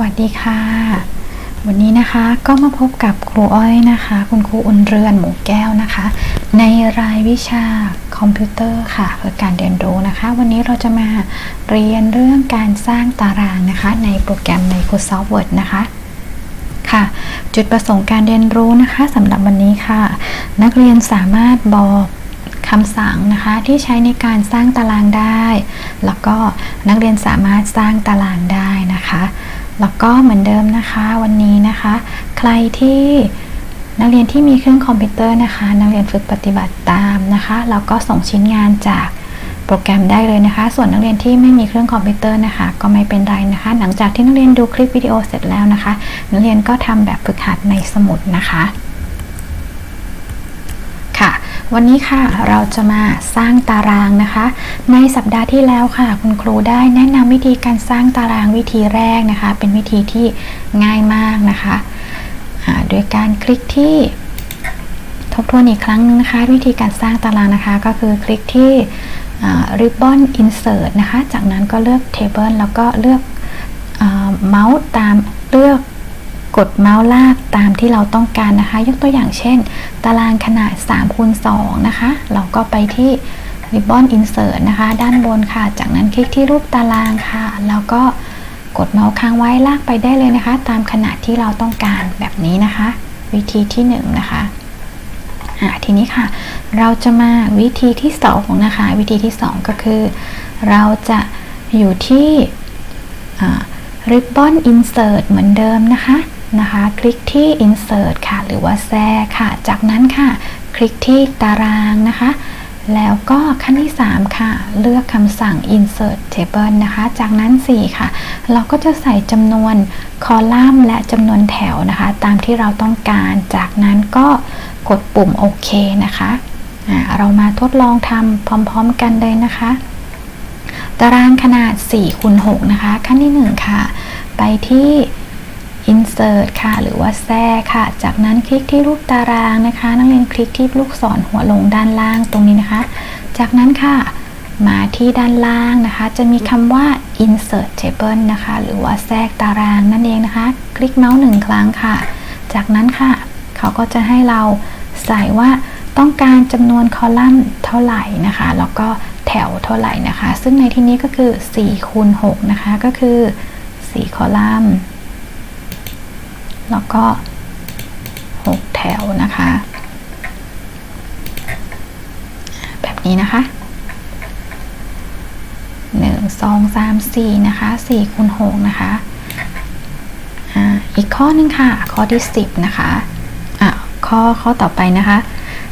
วัสดีค่ะ วันนี้นะคะก็มาพบกับครูอ้อยนะคะ คุณครูอุ่นเรือนหมูแก้วนะคะ ในรายวิชาคอมพิวเตอร์ค่ะ เพื่อการเรียนรู้นะคะ วันนี้เราจะมาเรียนเรื่องการสร้างตารางนะคะ ในโปรแกรม Microsoft Word นะคะค่ะ จุดประสงค์การเรียนรู้นะคะสำหรับวันนี้ค่ะ นักเรียนสามารถบอกคำสั่งนะคะที่ใช้ในการสร้างตารางได้ แล้วก็นักเรียนสามารถสร้างตารางได้นะคะ แล้วก็เหมือนเดิมนะคะวันนี้นะคะ ใครที่นักเรียนที่มีเครื่องคอมพิวเตอร์นะคะ นักเรียนฝึกปฏิบัติตามนะคะแล้วก็ส่งชิ้นงานจากโปรแกรมได้เลยนะคะ ส่วนนักเรียนที่ไม่มีเครื่องคอมพิวเตอร์นะคะ ก็ไม่เป็นไรนะคะ หลังจากที่นักเรียนดูคลิปวิดีโอเสร็จแล้วนะคะ นักเรียนก็ทำแบบฝึกหัดในสมุดนะคะ วันนี้ค่ะเราจะมาสร้างตารางนะคะ ในสัปดาห์ที่แล้วค่ะ คุณครูได้แนะนำวิธีการสร้างตารางวิธีแรกนะคะ เป็นวิธีที่ง่ายมากนะคะโดยการคลิกที่ทบทวนอีกครั้งนึงนะคะ วิธีการสร้างตารางนะคะ ก็คือคลิกที่ ribbon insert นะคะ จากนั้นก็เลือก table แล้วก็เลือกเมาส์ตามเลือก กดเมาส์ลากตามที่เราต้องการนะคะ ยกตัวอย่างเช่น ตารางขนาด3คูณ2นะคะ เราก็ไปที่ Ribbon Insert นะคะ ด้านบนค่ะ จากนั้นคลิกที่รูปตารางค่ะ แล้วก็กดเมาส์ค้างไว้ลากไปได้เลยนะคะ ตามขนาดที่เราต้องการแบบนี้นะคะ วิธีที่1นะคะทีนี้ค่ะ เราจะมาวิธีที่2นะคะ วิธีที่ 2 ก็คือ เราจะอยู่ที่ Ribbon Insert เหมือนเดิมนะคะ นะคะ คลิกที่ insert ค่ะ หรือว่าแทรกค่ะ จากนั้นค่ะ คลิกที่ตารางนะคะ แล้วก็ขั้นที่ 3 ค่ะ เลือกคำสั่ง insert table นะคะ จากนั้น 4 ค่ะ เราก็จะใส่จำนวนคอลัมน์และจำนวนแถวนะคะ ตามที่เราต้องการ จากนั้นก็กดปุ่มโอเคนะคะเรามาทดลองทำพร้อมๆกันเลยนะคะ ตารางขนาด4คูณ6นะคะ ขั้นที่ 1 ค่ะ ไปที่ insert ค่ะ หรือว่าแทรกค่ะ จากนั้นคลิกที่รูปตารางนะคะ นักเรียนคลิกที่ลูกศรหัวลงด้านล่างตรงนี้นะคะ จากนั้นค่ะมาที่ด้านล่างนะคะ จะมีคำว่า insert table นะคะ หรือว่าแทรกตารางนั่นเองนะคะ คลิกเมาส์หนึ่งครั้งค่ะ จากนั้นค่ะ เขาก็จะให้เราใส่ว่าต้องการจำนวนคอลัมน์เท่าไหร่นะคะ แล้วก็แถวเท่าไหร่นะคะ ซึ่งในที่นี้ก็คือ4คูณ6นะคะ ก็คือ 4 คอลัมน์ แล้วก็ 6 แถวนะคะ แบบนี้นะคะ 1 2 3 4 นะคะ4คูณ6นะคะออีกข้อนึงค่ะ ข้อที่ 10 นะคะะข้อข้อต่อไปนะคะ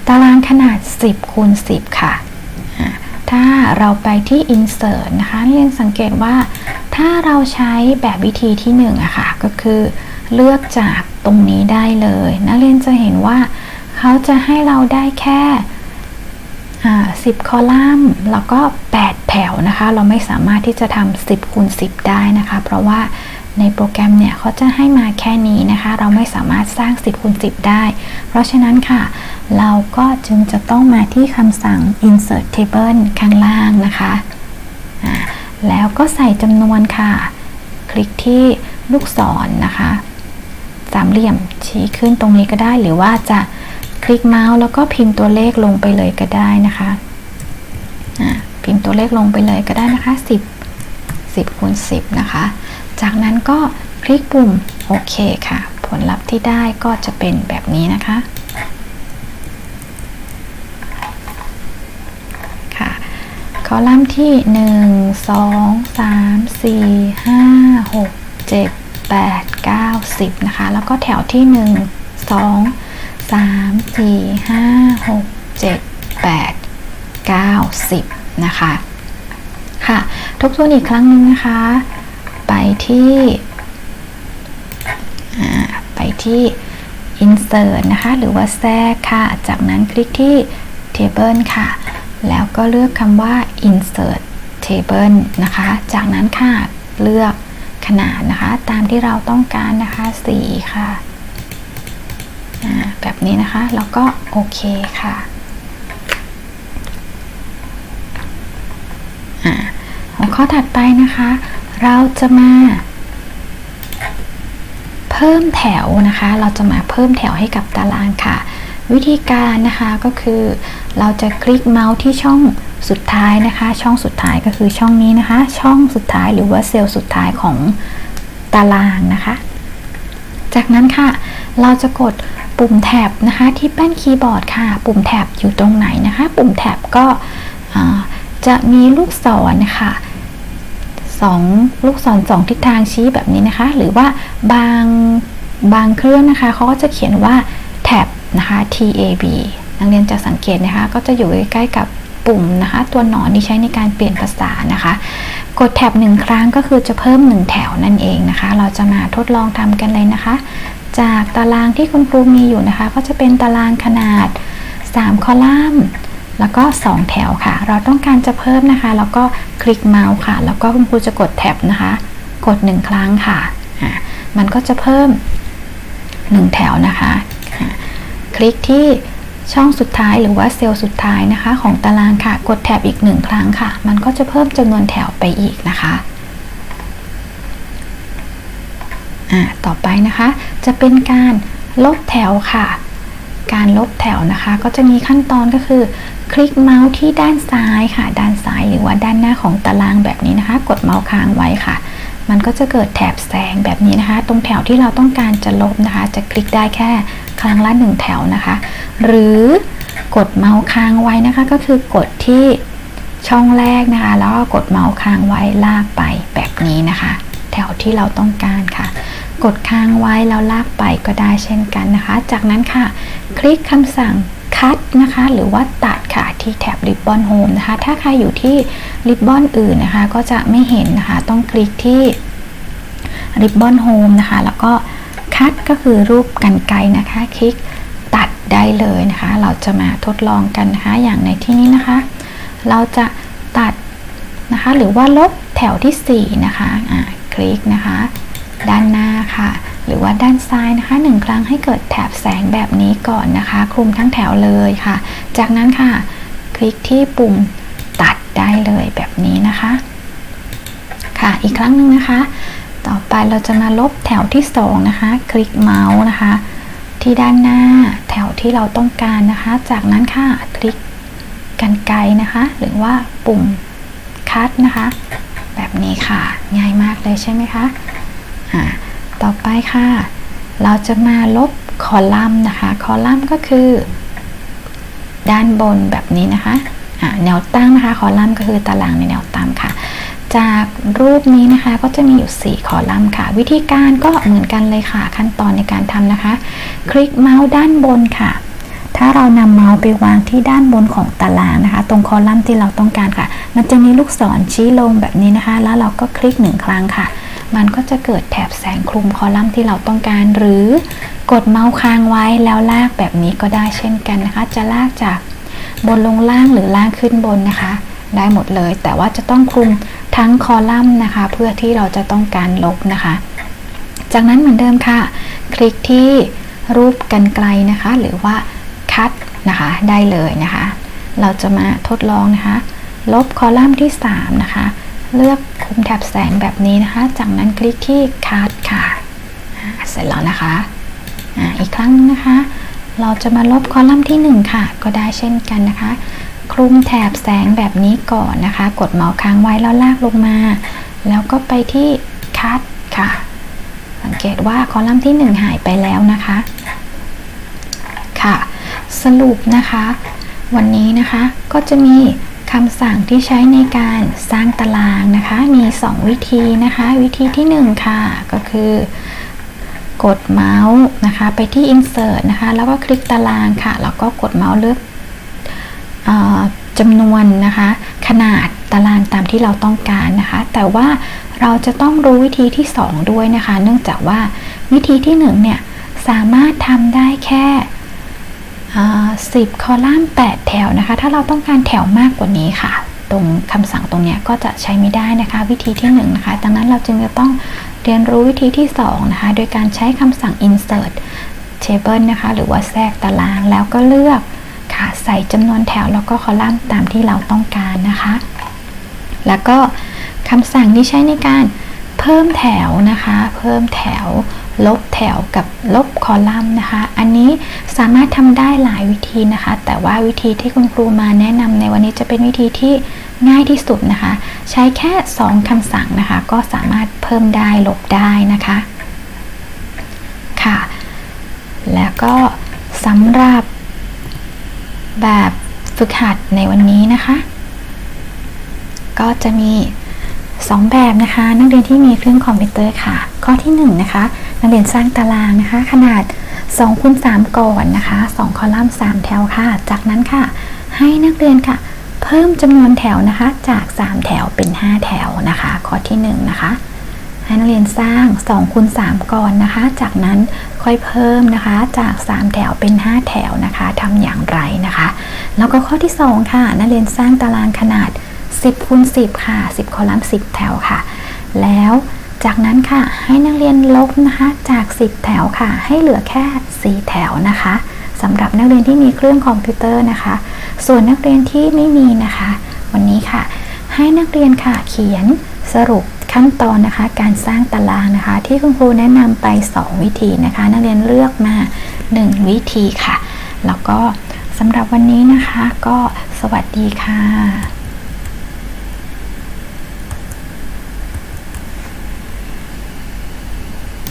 ตารางขนาด 10คูณ10 ค่ะ ถ้าเราไปที่ insert นะคะเรียนสังเกตว่าถ้าเราใช้แบบวิธีที่1อะค่ะ ก็คือ เลือกจากตรงนี้ได้เลย นักเรียนจะเห็นว่าเขาจะให้เราได้แค่สิบคอลัมน์แล้วก็ 8 แถวนะคะ เราไม่สามารถที่จะทำ10คูณ10 ได้นะคะ เพราะว่าในโปรแกรมเนี่ยเขาจะให้มาแค่นี้นะคะ เราไม่สามารถสร้าง 10คูณ10 ได้ เพราะฉะนั้นค่ะ เราก็จึงจะต้องมาที่คำสั่ง insert table ข้างล่างนะคะแล้วก็ใส่จำนวนค่ะ คลิกที่ลูกศรนนะคะ สามเหลี่ยมชี้ขึ้นตรงนี้ก็ได้ หรือว่าจะคลิกเมาส์แล้วก็พิมพ์ตัวเลขลงไปเลยก็ได้นะคะพิมพ์ตัวเลขลงไปเลยก็ได้นะคะ 10 10คูณ10 นะคะ จากนั้นก็คลิกปุ่มโอเคค่ะ ผลลัพธ์ที่ได้ก็จะเป็นแบบนี้นะคะค่ะคอลัมน์ที่ 1 2 3 4 5 6 7 8 9 10นะคะ แล้วก็แถวที่ 1 2 3 4 5 6 7 8 9 10นะคะค่ะทบทวนอีกครั้งหนึ่งนะคะ ไปที่ไปที่ insert นะคะ หรือว่าแทรกค่ะ จากนั้นคลิกที่ table ค่ะ แล้วก็เลือกคำว่า insert table นะคะ จากนั้นค่ะ เลือก ขนาดนะคะ ตามที่เราต้องการนะคะสีค่ะแบบนี้นะคะแล้วก็โอเคค่ะหัวข้อถัดไปนะคะ เราจะมา เพิ่มแถวนะคะ เราจะมาเพิ่มแถวให้กับตารางค่ะ วิธีการนะคะก็คือ เราจะคลิกเมาส์ที่ช่อง สุดท้ายนะคะ ช่องสุดท้ายก็คือช่องนี้นะคะ ช่องสุดท้ายหรือว่าเซลล์สุดท้ายของตารางนะคะ จากนั้นค่ะ เราจะกดปุ่มแท็บนะคะที่แป้นคีย์บอร์ดค่ะ ปุ่มแท็บอยู่ตรงไหนนะคะ ปุ่มแท็บก็จะมีลูกศรนะคะสองลูกศรสองทิศทางชี้แบบนี้นะคะ หรือว่าบางบางเครื่องนะคะเขาก็จะเขียนว่าแท็บนะคะ tab นักเรียนจะสังเกตนะคะ ก็จะอยู่ใกล้ๆกับ ปุ่มนะคะ ตัวหนอนที่ใช้ในการเปลี่ยนภาษานะคะ กดแท็บหนึ่งครั้งก็คือจะเพิ่มหนึ่งแถวนั่นเองนะคะ เราจะมาทดลองทำกันเลยนะคะ จากตารางที่คุณครูมีอยู่นะคะ ก็จะเป็นตารางขนาด 3 คอลัมน์แล้วก็ 2 แถวค่ะ เราต้องการจะเพิ่มนะคะ แล้วก็คลิกเมาส์ค่ะ แล้วก็คุณครูจะกดแท็บนะคะ กด 1 ครั้งค่ะ มันก็จะเพิ่ม 1 แถวนะคะ คลิกที่ ช่องสุดท้ายหรือว่าเซลล์สุดท้ายนะคะ ของตารางค่ะ กดแท็บอีก1ครั้งค่ะ มันก็จะเพิ่มจำนวนแถวไปอีกนะคะอ่าต่อไปนะคะ จะเป็นการลบแถวค่ะ การลบแถวนะคะ ก็จะมีขั้นตอนก็คือ คลิกเมาส์ที่ด้านซ้ายค่ะ ด้านซ้ายหรือว่าด้านหน้าของตารางแบบนี้นะคะ กดเมาส์ค้างไว้ค่ะ มันก็จะเกิดแถบแสงแบบนี้นะคะ ตรงแถวที่เราต้องการจะลบนะคะ จะคลิกได้แค่ ครั้งละหนึ่งแถวนะคะ หรือกดเมาส์ค้างไว้นะคะก็คือกดที่ช่องแรกนะคะ แล้วก็กดเมาส์ค้างไว้ลากไปแบบนี้นะคะ แถวที่เราต้องการค่ะ กดค้างไว้แล้วลากไปก็ได้เช่นกันนะคะ จากนั้นค่ะ คลิกคำสั่งคัดนะคะ หรือว่าตัดค่ะที่แท็บ Ribbon Home นะคะ ถ้าใครอยู่ที่ Ribbon อื่นนะคะ ก็จะไม่เห็นนะคะ ต้องคลิกที่ Ribbon Home นะคะ แล้วก็ คัดก็คือรูปกันไกรนะคะ คลิกตัดได้เลยนะคะ เราจะมาทดลองกันนะคะอย่างในที่นี้นะคะ เราจะตัดนะคะ หรือว่าลบแถวที่ 4 นะคะอ่าคลิกนะคะ ด้านหน้าค่ะ หรือว่าด้านซ้ายนะคะหนึ่งครั้งให้เกิดแถบแสงแบบนี้ก่อนนะคะ คลุมทั้งแถวเลยค่ะ จากนั้นค่ะ คลิกที่ปุ่มตัดได้เลยแบบนี้นะคะ ค่ะอีกครั้งหนึ่งนะคะ ต่อไปเราจะมาลบแถวที่ 2 นะคะ คลิกเมาส์นะคะ ที่ด้านหน้าแถวที่เราต้องการนะคะ จากนั้นค่ะคลิกกันไกรนะคะ หรือว่าปุ่มคัดนะคะ แบบนี้ค่ะ ง่ายมากเลยใช่ไหมคะอ่าต่อไปค่ะ เราจะมาลบคอลัมน์นะคะ คอลัมน์ก็คือ ด้านบนแบบนี้นะคะอ่าแนวตั้งนะคะ คอลัมน์ก็คือตารางในแนวตั้งค่ะ จากรูปนี้นะคะก็จะมีอยู่ 4 คอลัมน์ค่ะ วิธีการก็เหมือนกันเลยค่ะ ขั้นตอนในการทำนะคะ คลิกเมาส์ด้านบนค่ะ ถ้าเรานำเมาส์ไปวางที่ด้านบนของตารางนะคะ ตรงคอลัมน์ที่เราต้องการค่ะ มันจะมีลูกศรชี้ลงแบบนี้นะคะ แล้วเราก็คลิกหนึ่งครั้งค่ะ มันก็จะเกิดแถบแสงคลุมคอลัมน์ที่เราต้องการ หรือกดเมาส์ค้างไว้แล้วลากแบบนี้ก็ได้เช่นกันนะคะ จะลากจากบนลงล่างหรือล่างขึ้นบนนะคะ ได้หมดเลย แต่ว่าจะต้องคลุม ทั้งคอลัมน์นะคะ เพื่อที่เราจะต้องการลบนะคะ จากนั้นเหมือนเดิมค่ะ คลิกที่รูปกันไกลนะคะ หรือว่าคัดนะคะได้เลยนะคะ เราจะมาทดลองนะคะ ลบคอลัมน์ที่ 3 นะคะ เลือกคุมแถบแสงแบบนี้นะคะ จากนั้นคลิกที่คัดค่ะเสร็จแล้วนะคะอีกครั้งหนึงนะคะ เราจะมาลบคอลัมน์ที่ 1 ค่ะ ก็ได้เช่นกันนะคะ คลุมแถบแสงแบบนี้ก่อนนะคะ กดเมาส์ค้างไว้แล้วลากลงมา แล้วก็ไปที่คัดค่ะ สังเกตว่าคอลัมน์ที่ 1 หายไปแล้วนะคะ ค่ะ สรุปนะคะ วันนี้นะคะก็จะมีคำสั่งที่ใช้ในการสร้างตารางนะคะ มี 2 วิธีนะคะ วิธีที่ 1 ค่ะ ก็คือกดเมาส์นะคะ ไปที่ insert นะคะ แล้วก็คลิกตารางค่ะ แล้วก็กดเมาส์เลือก จำนวนนะคะขนาดตารางตามที่เราต้องการนะคะ แต่ว่าเราจะต้องรู้วิธีที่ 2 ด้วยนะคะ เนื่องจากว่าวิธีที่1เนี่ยสามารถทำได้แค่สิบคอลัมน์ 8 แถวนะคะ ถ้าเราต้องการแถวมากกว่านี้ค่ะ ตรงคำสั่งตรงนี้ก็จะใช้ไม่ได้นะคะ วิธีที่1นงนะคะดังนั้นเราจึงจะต้องเรียนรู้วิธีที่ 2 นะคะ โดยการใช้คำสั่ง insert table นะคะ หรือว่าแทรกตารางแล้วก็เลือก ใส่จำนวนแถวแล้วก็คอลัมน์ตามที่เราต้องการนะคะ แล้วก็คำสั่งที่ใช้ในการเพิ่มแถวนะคะ เพิ่มแถว ลบแถวกับลบคอลัมน์นะคะ อันนี้สามารถทำได้หลายวิธีนะคะ แต่ว่าวิธีที่คุณครูมาแนะนำในวันนี้จะเป็นวิธีที่ง่ายที่สุดนะคะ ใช้แค่ 2คำสั่งนะคะ ก็สามารถเพิ่มได้ลบได้นะคะค่ะ แล้วก็สำหรับ แบบฝึกหัดในวันนี้นะคะ ก็จะมี 2 แบบนะคะ นักเรียนที่มีเครื่องคอมพิวเตอร์ค่ะ ข้อที่ 1 นะคะ นักเรียนสร้างตารางนะคะ ขนาด2คูณ3ก่อนนะคะ 2 คอลัมน์ 3 แถวค่ะ จากนั้นค่ะ ให้นักเรียนค่ะ เพิ่มจำนวนแถวนะคะ จาก 3 แถวเป็น 5 แถวนะคะ ข้อที่ 1 นะคะ ให้นักเรียนสร้าง2คูณ3ก่อนนะคะ จากนั้นค่อยเพิ่มนะคะ จาก 3 แถวเป็น 5 แถวนะคะทำอย่างไรนะคะ แล้วก็ข้อที่ 2 ค่ะนักเรียนสร้างตารางขนาด 10คูณ10 ค่ะ 10 คอลัมน์ 10 แถวค่ะ แล้วจากนั้นค่ะให้นักเรียนลบนะคะจาก 10 แถวค่ะ ให้เหลือแค่ 4 แถวนะคะสำหรับนักเรียนที่มีเครื่องคอมพิวเตอร์นะคะ ส่วนนักเรียนที่ไม่มีนะคะ วันนี้ค่ะ ให้นักเรียนค่ะเขียนสรุป ขั้นตอนนะคะการสร้างตารางนะคะ ที่คุณครูแนะนำไป 2 วิธีนะคะ นักเรียนเลือกมา 1 วิธีค่ะ แล้วก็สำหรับวันนี้นะคะ ก็สวัสดีค่ะ